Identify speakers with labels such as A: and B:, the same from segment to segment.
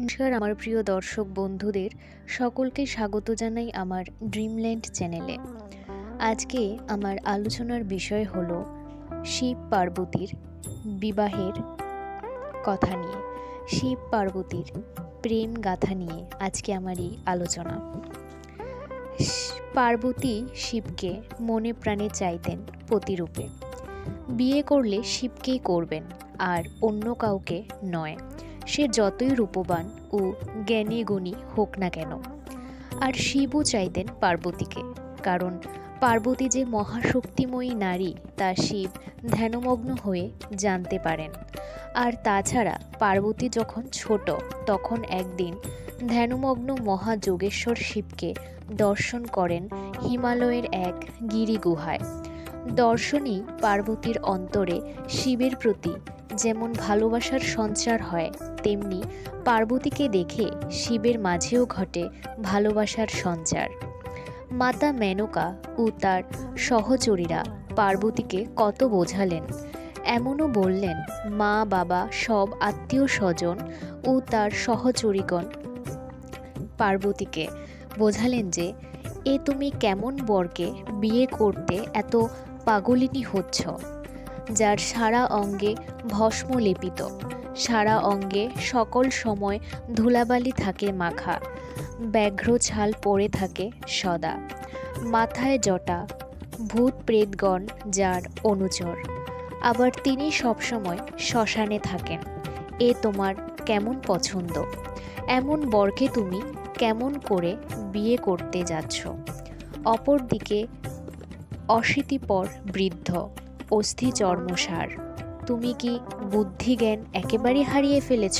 A: নমস্কার, আমার প্রিয় দর্শক বন্ধুদের, সকলকে স্বাগত জানাই আমার ড্রিমল্যান্ড চ্যানেলে আজকে আমার আলোচনার বিষয় হল শিব পার্বতীর বিবাহের কথা নিয়ে। শিব পার্বতীর প্রেম গাথা নিয়ে আজকে আমার এই আলোচনা। পার্বতী শিবকে মনে প্রাণে চাইতেন পতিরূপে। বিয়ে করলে শিবকেই করবেন, আর অন্য কাউকে নয়। সে যতই রূপবান ও জ্ঞানী গুণী হোক না কেন, আর শিবও চাইতেন পার্বতীকে, কারণ পার্বতী যে মহাশক্তিময়ী নারী, তা শিব ধ্যানমগ্ন হয়ে জানতে পারেন। আর তাছাড়া পার্বতী যখন ছোট, তখন একদিন ধ্যানমগ্ন মহাযোগেশ্বর শিবকে দর্শন করেন হিমালয়ের এক গিরি গুহায় দর্শনই পার্বতীর অন্তরে শিবের প্রতি যেমন ভালোবাসার সঞ্চার হয়, তেমনি পার্বতীকে দেখে শিবের মাঝেও ঘটে ভালোবাসার সঞ্চার। মাতা মেনকা ও তার সহচরীরা পার্বতীকে কত বোঝালেন। এমনও বললেন, মা, বাবা, সব আত্মীয় স্বজন ও তার সহচরীগণ পার্বতীকে বোঝালেন যে, এ তুমি কেমন বরকে বিয়ে করতে এত পাগলিনী হচ্ছ? যার সারা অঙ্গে ভস্ম লেপিত। সারা অঙ্গে সকল সময় ধুলাবালি থাকে মাখা। ব্যাঘ্র ছাল পড়ে থাকে সদা। মাথায় জটা, ভূত প্রেতগণ যার অনুচর। আবার তিনি সবসময় শ্মশানে থাকেন। এ তোমার কেমন পছন্দ? এমন বরকে তুমি কেমন করে বিয়ে করতে যাচ্ছ? অপরদিকে অশীতিপর বৃদ্ধ। অস্থি চর্মসার। তুমি কি বুদ্ধিজ্ঞান একেবারে হারিয়ে ফেলেছ?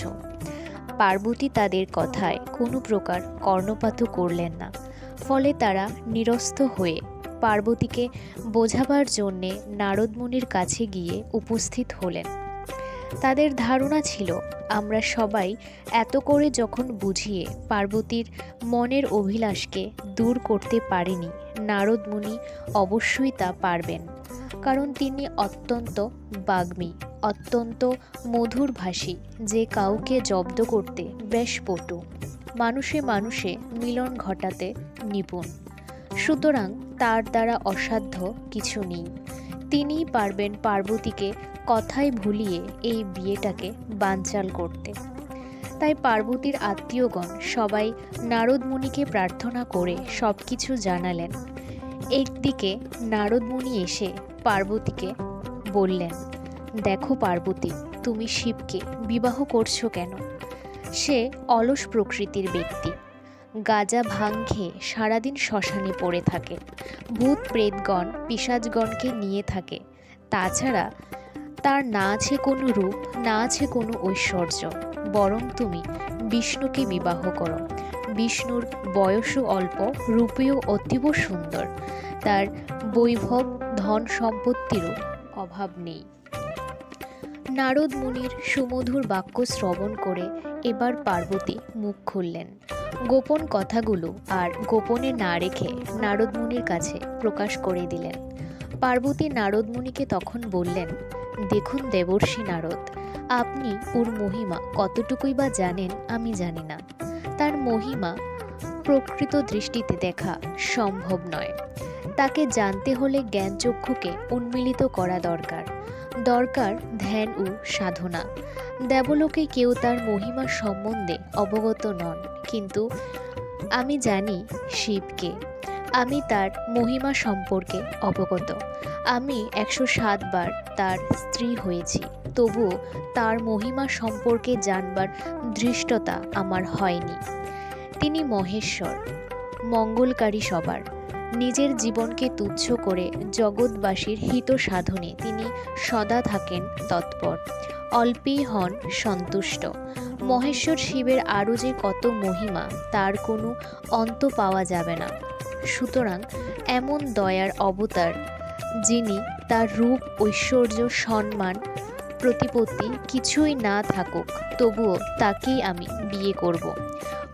A: পার্বতী তাদের কথায় কোনো প্রকার কর্ণপাতও করলেন না, ফলে তারা নিরস্ত হয়ে পার্বতীকে বোঝাবার জন্যে নারদমুনির কাছে গিয়ে উপস্থিত হলেন। তাদের ধারণা ছিল, আমরা সবাই এত করে যখন বুঝিয়ে পার্বতীর মনের অভিলাষকে দূর করতে পারিনি নারদমুনি অবশ্যই তা পারবেন। কারণ তিনি অত্যন্ত বাগ্মী, অত্যন্ত মধুর ভাষী যে কাউকে জব্দ করতে বেশ পটু। মানুষে মানুষে মিলন ঘটাতে নিপুণ। সুতরাং তার দ্বারা অসাধ্য কিছু নেই। তিনিই পারবেন পার্বতীকে কথায় ভুলিয়ে এই বিয়েটাকে বানচাল করতে। তাই পার্বতীর আত্মীয়গণ সবাই নারদমুনিকে প্রার্থনা করে সব কিছু জানালেন। একদিকে নারদমুনি এসে পার্বতীকে বললেন, দেখো পার্বতী, তুমি শিবকে বিবাহ করছ কেন? সে অলস প্রকৃতির ব্যক্তি। গাজা ভাং খেয়ে সারাদিন শ্মশানে পড়ে থাকে। ভূত প্রেতগণ পিসাজগণকে নিয়ে থাকে। তাছাড়া তার না আছে কোনো রূপ, না আছে কোনো ঐশ্বর্য। বরং তুমি বিষ্ণুকে বিবাহ করো। বিষ্ণুর বয়সও অল্প, রূপেও অতীব সুন্দর। তার বৈভব ধন সম্পত্তিরও অভাব নেই। নারদ মুনির সুমধুর বাক্য শ্রবণ করে এবার পার্বতী মুখ খুললেন। গোপন কথাগুলো আর গোপনে না রেখে নারদ মুনির কাছে প্রকাশ করে দিলেন। পার্বতী নারদ মুনিকে তখন বললেন, দেখুন দেবর্ষী নারদ, আপনি ওর মহিমা কতটুকুই বা জানেন আমি জানি না। তার মহিমা প্রকৃত দৃষ্টিতে দেখা সম্ভব নয়। তাকে জানতে হলে জ্ঞানচক্ষুকে উন্মিলিত করা দরকার। দরকার ধ্যান ও সাধনা। দেবলোকে কেউ তার মহিমা সম্বন্ধে অবগত নন, কিন্তু আমি জানি শিবকে। আমি তার মহিমা সম্পর্কে অবগত। আমি একশো সাতবার তার স্ত্রী হয়েছি, তবুও তার মহিমা সম্পর্কে জানবার ধৃষ্টতা আমার হয়নি। তিনি মহেশ্বর, মঙ্গলকারী সবার। নিজের জীবনকে তুচ্ছ করে জগৎবাসীর হিত সাধনে তিনি সদা থাকেন তৎপর। অল্পেই হন সন্তুষ্ট। মহেশ্বর শিবের আরও যে কত মহিমা, তার কোনো অন্ত পাওয়া যাবে না। সুতরাং এমন দয়ার অবতার, যিনি তার রূপ, ঐশ্বর্য, সম্মান, প্রতিপত্তি কিছুই না থাকুক, তবুও তাকেই আমি বিয়ে করব।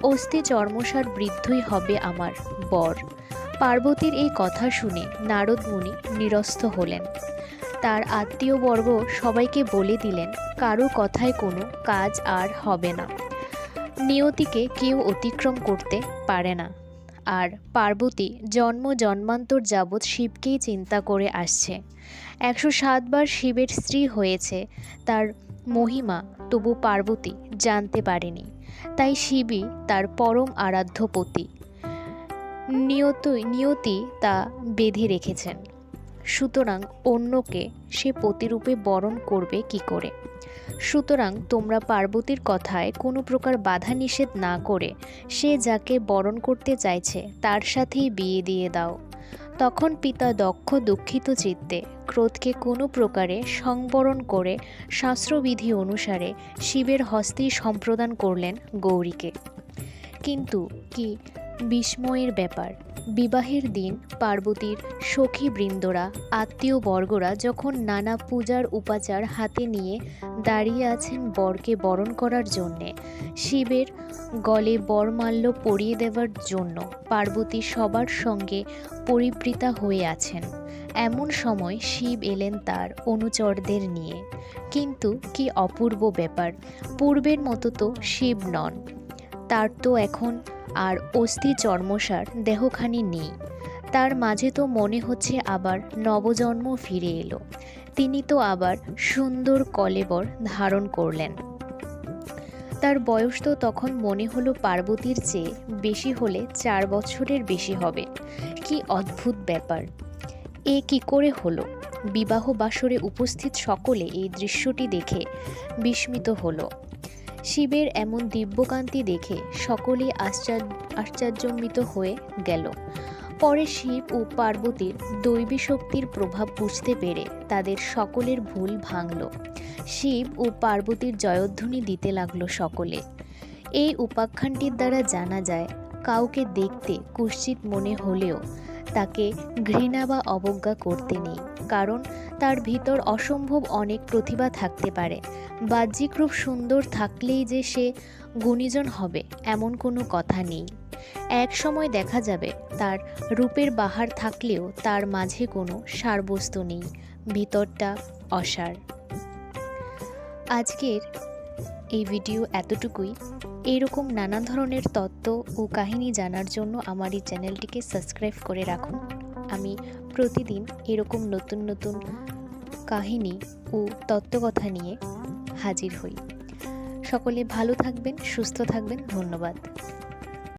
A: অস্থি চর্মসার বৃদ্ধই হবে আমার বর। পার্বতীর এই কথা শুনে নারদ মুনি নিরস্ত হলেন। তার আত্মীয়বর্গ সবাইকে বলে দিলেন কারও কথায় কোনো কাজ আর হবে না। নিয়তিকে কেউ অতিক্রম করতে পারে না। আর পার্বতী জন্ম জন্মান্তর যাবৎ শিবকেই চিন্তা করে আসছে। একশো সাতবার শিবের স্ত্রী হয়েছে, তার মহিমা তবু পার্বতী জানতে পারেনি। তাই শিবই তার পরম আরাধ্য পতি নিয়তই নিয়তি তা বেঁধে রেখেছেন। সুতরাং অন্যকে সে পতিরূপে বরণ করবে কি করে? সুতরাং তোমরা পার্বতীর কথায় কোনো প্রকার বাধা নিষেধ না করে সে যাকে বরণ করতে চাইছে তার সাথেই বিয়ে দিয়ে দাও। তখন পিতা দক্ষ দুঃখিত চিত্তে ক্রোধকে কোনো প্রকারে সংবরণ করে শাস্ত্রবিধি অনুসারে শিবের হস্তেই সম্প্রদান করলেন গৌরীকে। কিন্তু কি বিস্ময়ের ব্যাপার। বিবাহের দিন পার্বতীর সখী বৃন্দরা আত্মীয় বর্গরা যখন নানা পূজার উপাচার হাতে নিয়ে দাঁড়িয়ে আছেন বরকে বরণ করার জন্যে, শিবের গলে বরমাল্য পরিয়ে দেওয়ার জন্য পার্বতী সবার সঙ্গে পরিবৃতা হয়ে আছেন। এমন সময় শিব এলেন তার অনুচরদের নিয়ে। কিন্তু কি অপূর্ব ব্যাপার, পূর্বের মতো তো শিব নন। তার তো এখন আর অস্থি চর্মসার দেহখানি নেই। তার মাঝে তো মনে হচ্ছে আবার নবজন্ম ফিরে এলো। তিনি তো আবার সুন্দর কলেবর ধারণ করলেন। তার বয়স তো তখন মনে হলো পার্বতীর চেয়ে বেশি হলে চার বছরের বেশি হবে। কি অদ্ভুত ব্যাপার। এ কি করে হলো? বিবাহ বাসরে উপস্থিত সকলে এই দৃশ্যটি দেখে বিস্মিত হলো। শিবের এমন দিব্যকান্তি দেখে সকলেই আশ্চর্য আশ্চর্যম্বিত হয়ে গেল। পরে শিব ও পার্বতীর দৈবী শক্তির প্রভাব বুঝতে পেরে তাদের সকলের ভুল ভাঙল। শিব ও পার্বতীর জয়ধ্বনি দিতে লাগল সকলে। এই উপাখ্যানটির দ্বারা জানা যায়, কাউকে দেখতে কুশ্চিত মনে হলেও তাকে ঘৃণা বা অবজ্ঞা করতে নেই, কারণ তার ভিতর অসম্ভব অনেক প্রতিভা থাকতে পারে। বাহ্যিক রূপ সুন্দর থাকলেই যে সে গুণীজন হবে, এমন কোনো কথা নেই। এক সময় দেখা যাবে, তার রূপের বাহার থাকলেও তার মাঝে কোনো সারবস্তু নেই, ভিতরটা অসার। আজকের এই ভিডিও এতটুকুই। এরকম নানা ধরনের তত্ত্ব ও কাহিনী জানার জন্য আমার এই চ্যানেলটিকে সাবস্ক্রাইব করে রাখুন। আমি প্রতিদিন এরকম নতুন নতুন কাহিনী ও তত্ত্বকথা নিয়ে হাজির হই। সকলে ভালো থাকবেন, সুস্থ থাকবেন, ধন্যবাদ।